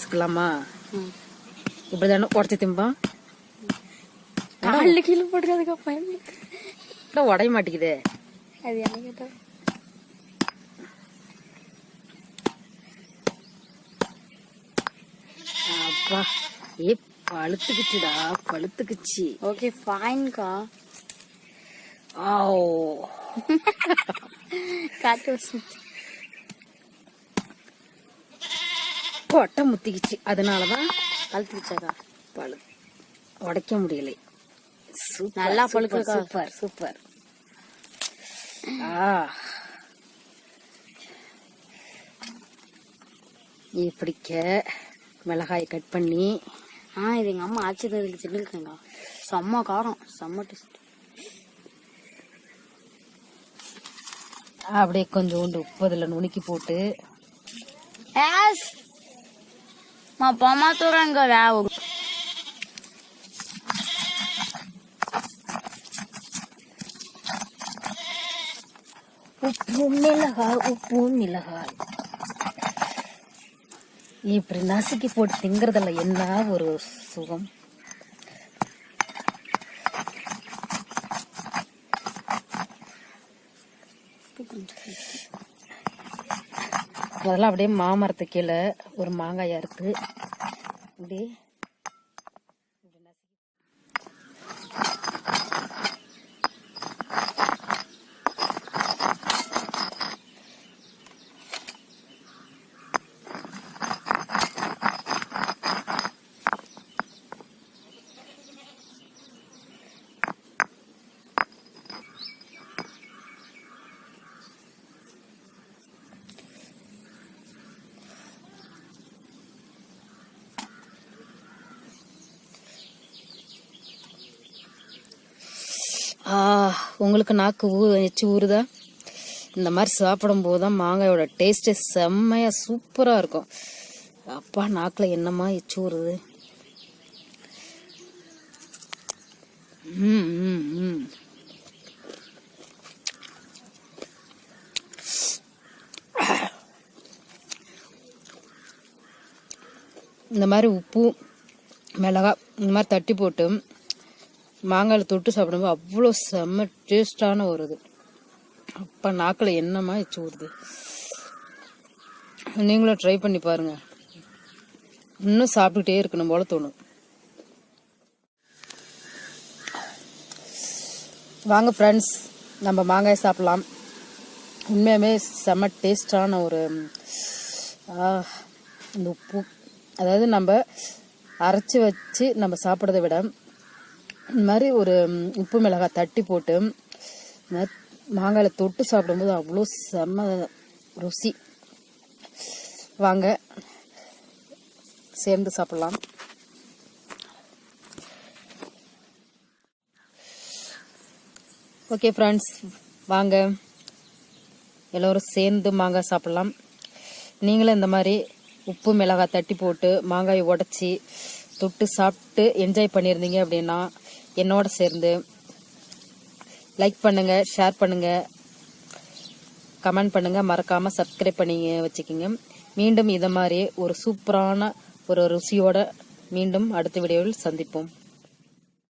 நசுக்கலாமா இப்படிதானே உடச்சி திம்பான் காலில் கீழே போட்டுறதுக்கு பயம் இல்லை உடைய மாட்டேங்குதே. அது என்ன அப்பா ஏ பழுத்துக்குச்சுடா பழுத்துக்குச்சு. ஓகே ஃபைன்க்கா ஆவ். காட்டு வசம் கொட்டை முத்திக்குச்சு. அதனாலதான் கழுத்துச்சாக்கா பழு. உடைக்க முடியலை. நல்லா பழுக்குதுக்கா. சூப்பர் சூப்பர் ஆ. இப்படிக்க மிளகாய் கட் பண்ணி. ஆ இது எங்க அம்மா ஆச்சு ததுக்கு சின்னுக்குங்க செம்ம காரம் செம்ம டேஸ்ட் அப்படியே கொஞ்சோண்டு உப்பு அதில் நுணுக்கி போட்டு. ஏஸ் மா பொம்மா தூரங்க வேவு உப்பு மிளகாய் உப்பு மிளகாய் இப்படி நசுக்கி போட்டு திங்கறதுல என்ன ஒரு சுகம் அதெல்லாம் அப்படியே மாமரத்து கீழே ஒரு மாங்காய் அறுத்து அப்படியே உங்களுக்கு நாக்கு ஊ எச்சு ஊறுதா? இந்த மாதிரி சாப்பிடும் போது தான் மாங்காயோட டேஸ்ட்டு செம்மையாக சூப்பராக இருக்கும். அப்பா நாக்கில் என்னம்மா எச்சு ஊறுது? ம் ம் ம். இந்த மாதிரி உப்பு மிளகாய் இந்த மாதிரி தட்டி போட்டு மாங்காயில் தொட்டு சாப்பிடும்போது அவ்வளோ செம்ம டேஸ்டான ஒரு இது. அப்போ நாக்கில் என்னமா எச்சு ஊறுது நீங்களும் ட்ரை பண்ணி பாருங்க. இன்னும் சாப்பிட்டுட்டே இருக்கணும் போல தோணும். வாங்க ஃப்ரெண்ட்ஸ் நம்ம மாங்காய் சாப்பிடலாம். உண்மையாகவே செம்ம டேஸ்டான ஒரு இந்த உப்பு. அதாவது நம்ம அரைச்சி வச்சு நம்ம சாப்பிட்றத விட இந்த மாதிரி ஒரு உப்பு மிளகாய் தட்டி போட்டு மாங்காயில் தொட்டு சாப்பிடும்போது அவ்வளோ செம்ம ருசி. வாங்க சேர்ந்து சாப்பிடலாம். ஓகே ஃப்ரெண்ட்ஸ் வாங்க. எல்லோரும் சேர்ந்து மாங்காய் சாப்பிடலாம். நீங்களும் இந்த மாதிரி உப்பு மிளகாய் தட்டி போட்டு மாங்காயை உடச்சி தொட்டு சாப்பிட்டு என்ஜாய் பண்ணியிருந்தீங்க அப்படின்னா என்னோட சேர்ந்து லைக் பண்ணுங்க ஷேர் பண்ணுங்க கமெண்ட் பண்ணுங்க. மறக்காம சப்ஸ்கிரைப் பண்ணி வச்சுக்கோங்க. மீண்டும் இதை மாதிரி ஒரு சூப்பரான ஒரு ருசியோட மீண்டும் அடுத்த வீடியோவில் சந்திப்போம்.